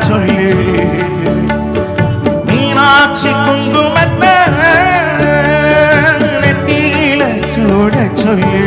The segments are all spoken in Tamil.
சொல்லி மீனாட்சி குங்குமத்தை நெத்தியில சூட சொல்லி.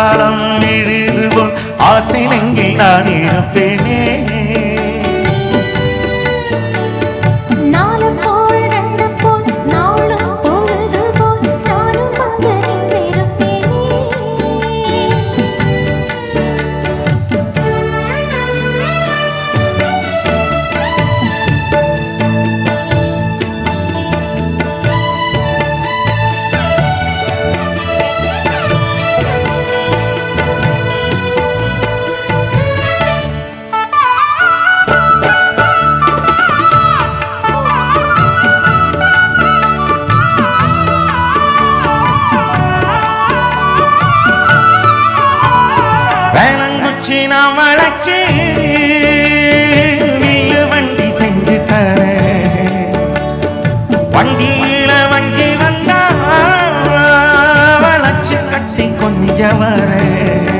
காலம் இழுதுவோம் ஆசை நெங்கில் நான் இருப்பேனே Amen.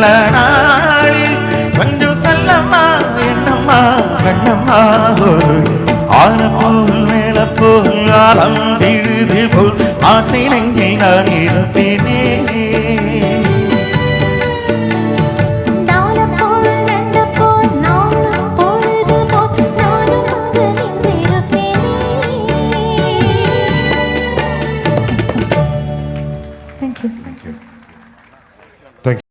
நல்ல நாளில் கொஞ்சம் சல்லம்மா என்னம்மா கண்ணம்மா. ஆரப்போல் நிலப்போல் ஆலம் விழுது போல். ஆசை நெஞ்சில் நான் இருப்பேன்.